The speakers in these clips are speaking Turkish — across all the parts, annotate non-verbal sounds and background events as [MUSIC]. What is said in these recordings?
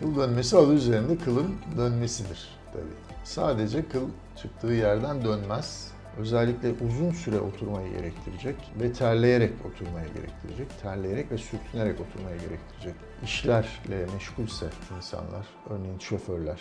Kıl dönmesi adı üzerinde kılın dönmesidir tabii. Sadece kıl çıktığı yerden dönmez. Özellikle uzun süre oturmayı gerektirecek ve terleyerek oturmayı gerektirecek, terleyerek ve sürtünerek oturmayı gerektirecek işlerle meşgulse insanlar, örneğin şoförler,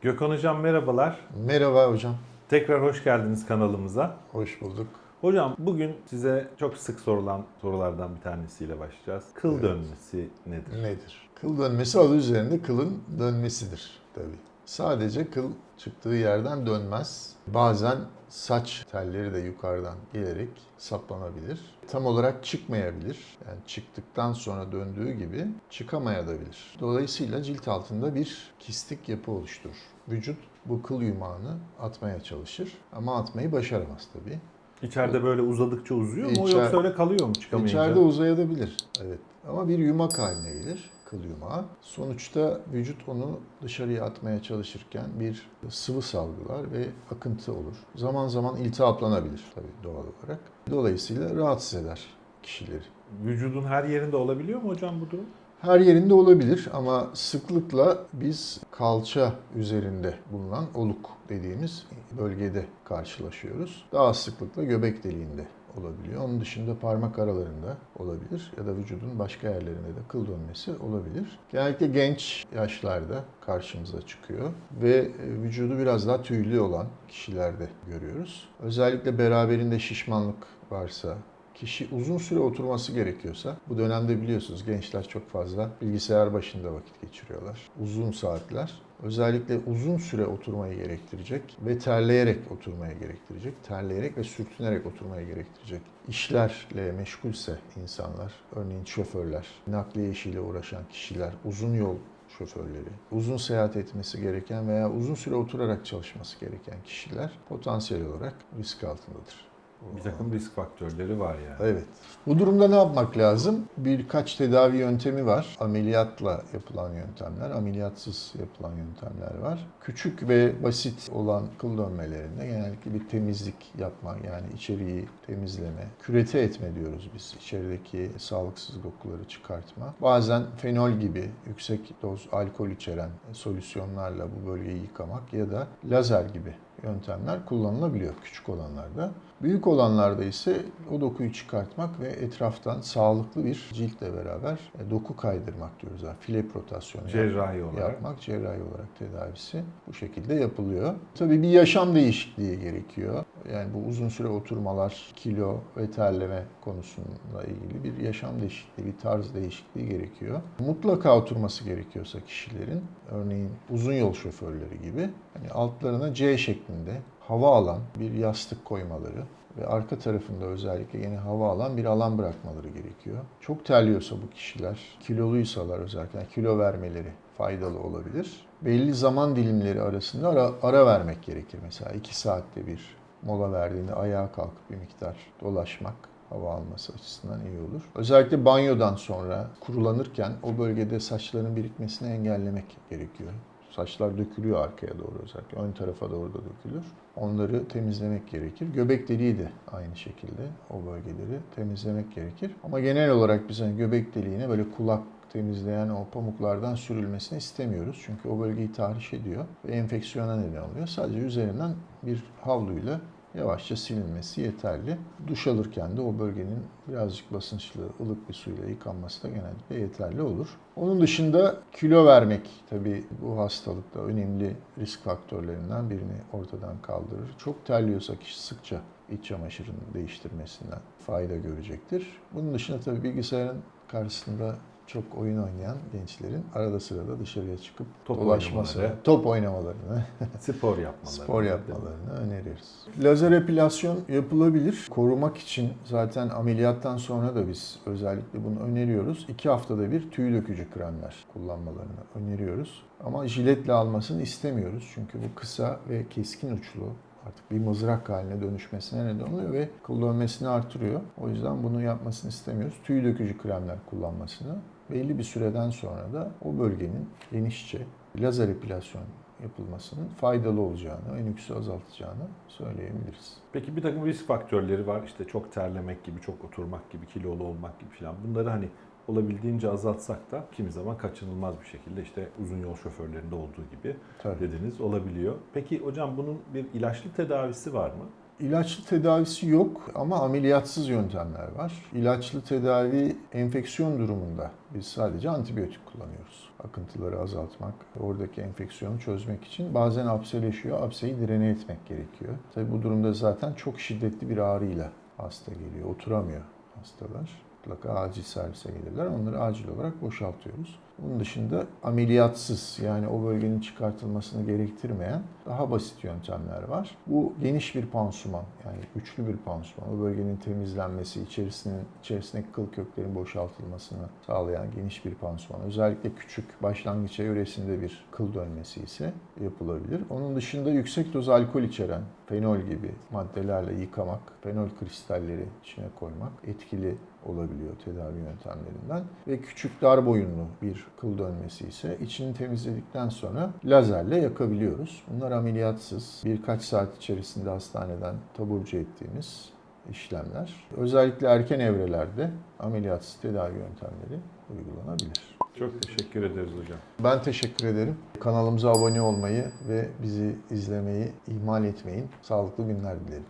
Gökhan Hocam merhabalar. Merhaba hocam, Tekrar hoş geldiniz kanalımıza. hoş bulduk. Hocam bugün size çok sık sorulan sorulardan bir tanesiyle başlayacağız. Kıl Evet. dönmesi nedir? Nedir? Kıl dönmesi adı üzerinde kılın dönmesidir tabii. Sadece kıl çıktığı yerden dönmez. Bazen saç telleri de yukarıdan gelerek saplanabilir. Tam olarak çıkmayabilir. Yani çıktıktan sonra döndüğü gibi çıkamayabilir. Dolayısıyla cilt altında bir kistik yapı oluşturur. Vücut bu kıl yumağını atmaya çalışır ama atmayı başaramaz tabii. İçeride böyle uzadıkça uzuyor mu İçer- yoksa öyle kalıyor mu çıkamayınca? İçeride uzayabilir. Evet. Ama bir yumak haline gelir. Kıl yumağı. Sonuçta vücut onu dışarıya atmaya çalışırken bir sıvı salgılar ve akıntı olur. Zaman zaman iltihaplanabilir tabii doğal olarak. Dolayısıyla rahatsız eder kişileri. Vücudun her yerinde olabiliyor mu hocam bu durum? Her yerinde olabilir ama sıklıkla biz kalça üzerinde bulunan oluk dediğimiz bölgede karşılaşıyoruz. Daha sıklıkla göbek deliğinde olabiliyor. Onun dışında parmak aralarında olabilir ya da vücudun başka yerlerinde de kıl dönmesi olabilir. Genellikle genç yaşlarda karşımıza çıkıyor ve e, vücudu biraz daha tüylü olan kişilerde görüyoruz. Özellikle beraberinde şişmanlık varsa, kişi uzun süre oturması gerekiyorsa, bu dönemde biliyorsunuz gençler çok fazla bilgisayar başında vakit geçiriyorlar. Uzun saatler. Özellikle uzun süre oturmayı gerektirecek ve terleyerek oturmayı gerektirecek, terleyerek ve sürtünerek oturmayı gerektirecek işlerle meşgulse insanlar, örneğin şoförler, nakliye işiyle uğraşan kişiler, uzun yol şoförleri, uzun seyahat etmesi gereken veya uzun süre oturarak çalışması gereken kişiler potansiyel olarak risk altındadır. Bir takım risk faktörleri var yani. Evet. Bu durumda ne yapmak lazım? Birkaç tedavi yöntemi var. Ameliyatla yapılan yöntemler, ameliyatsız yapılan yöntemler var. Küçük ve basit olan kıl dönmelerinde genellikle bir temizlik yapma, yani içeriği temizleme, kürete etme diyoruz biz. İçerideki sağlıksız dokuları çıkartma. Bazen fenol gibi yüksek doz alkol içeren solüsyonlarla bu bölgeyi yıkamak ya da lazer gibi yöntemler kullanılabiliyor küçük olanlarda. Büyük olanlarda ise o dokuyu çıkartmak ve etraftan sağlıklı bir ciltle beraber e, doku kaydırmak diyoruz. Yani fileprotasyonu Cerrahi olarak. yapmak, cerrahi olarak tedavisi bu şekilde yapılıyor. Tabii bir yaşam değişikliği gerekiyor. Yani bu uzun süre oturmalar, kilo ve terleme konusunda ilgili bir yaşam değişikliği, bir tarz değişikliği gerekiyor. Mutlaka oturması gerekiyorsa kişilerin, örneğin uzun yol şoförleri gibi, hani altlarına C şeklinde hava alan bir yastık koymaları ve arka tarafında özellikle yine hava alan bir alan bırakmaları gerekiyor. Çok terliyorsa bu kişiler, kiloluysalar özellikle kilo vermeleri faydalı olabilir. Belli zaman dilimleri arasında ara, ara vermek gerekir. Mesela 2 saatte bir mola verdiğinde ayağa kalkıp bir miktar dolaşmak hava alması açısından iyi olur. Özellikle banyodan sonra kurulanırken o bölgede saçların birikmesini engellemek gerekiyor. Saçlar dökülüyor arkaya doğru özellikle. Ön tarafa doğru da dökülür. Onları temizlemek gerekir. Göbek deliği de aynı şekilde o bölgeleri temizlemek gerekir. Ama genel olarak biz hani göbek deliğine böyle kulak temizleyen o pamuklardan sürülmesini istemiyoruz. Çünkü o bölgeyi tahriş ediyor ve enfeksiyona neden oluyor. Sadece üzerinden bir havluyla yavaşça silinmesi yeterli. Duş alırken de o bölgenin birazcık basınçlı, ılık bir suyla yıkanması da genellikle yeterli olur. Onun dışında kilo vermek tabii bu hastalıkta önemli risk faktörlerinden birini ortadan kaldırır. Çok terliyorsa kişi sıkça iç çamaşırını değiştirmesinden fayda görecektir. Bunun dışında tabii bilgisayarın karşısında çok oyun oynayan gençlerin arada sırada dışarıya çıkıp Top dolaşması, oynamaları. top oynamalarını [LAUGHS] Spor yapmaları. spor yapmalarını öneriyoruz. Lazer epilasyon yapılabilir. Korumak için zaten ameliyattan sonra da biz özellikle bunu öneriyoruz. İki haftada bir tüy dökücü kremler kullanmalarını öneriyoruz. Ama jiletle almasını istemiyoruz. Çünkü bu kısa ve keskin uçlu artık bir mızrak haline dönüşmesine neden oluyor ve kıl dönmesini artırıyor. O yüzden bunu yapmasını istemiyoruz. Tüy dökücü kremler kullanmasını belli bir süreden sonra da o bölgenin genişçe lazer epilasyon yapılmasının faydalı olacağını, enüksü azaltacağını söyleyebiliriz. Peki bir takım risk faktörleri var. İşte çok terlemek gibi, çok oturmak gibi, kilolu olmak gibi falan. Bunları hani olabildiğince azaltsak da kimi zaman kaçınılmaz bir şekilde işte uzun yol şoförlerinde olduğu gibi Tabii. dediniz olabiliyor. Peki hocam bunun bir ilaçlı tedavisi var mı? İlaçlı tedavisi yok ama ameliyatsız yöntemler var. İlaçlı tedavi enfeksiyon durumunda biz sadece antibiyotik kullanıyoruz. Akıntıları azaltmak, oradaki enfeksiyonu çözmek için bazen apseleşiyor, apseyi direne etmek gerekiyor. Tabi bu durumda zaten çok şiddetli bir ağrıyla hasta geliyor, oturamıyor hastalar. Mutlaka acil servise gelirler. Onları acil olarak boşaltıyoruz. Bunun dışında ameliyatsız yani o bölgenin çıkartılmasını gerektirmeyen daha basit yöntemler var. Bu geniş bir pansuman yani güçlü bir pansuman. O bölgenin temizlenmesi, içerisinin içerisindeki kıl köklerin boşaltılmasını sağlayan geniş bir pansuman. Özellikle küçük başlangıç evresinde bir kıl dönmesi ise yapılabilir. Onun dışında yüksek doz alkol içeren fenol gibi maddelerle yıkamak, fenol kristalleri içine koymak etkili olabiliyor tedavi yöntemlerinden. Ve küçük dar boyunlu bir kıl dönmesi ise içini temizledikten sonra lazerle yakabiliyoruz. Bunlar ameliyatsız, birkaç saat içerisinde hastaneden taburcu ettiğimiz işlemler. Özellikle erken evrelerde ameliyatsız tedavi yöntemleri uygulanabilir. Çok teşekkür ederiz hocam. Ben teşekkür ederim. Kanalımıza abone olmayı ve bizi izlemeyi ihmal etmeyin. Sağlıklı günler dilerim.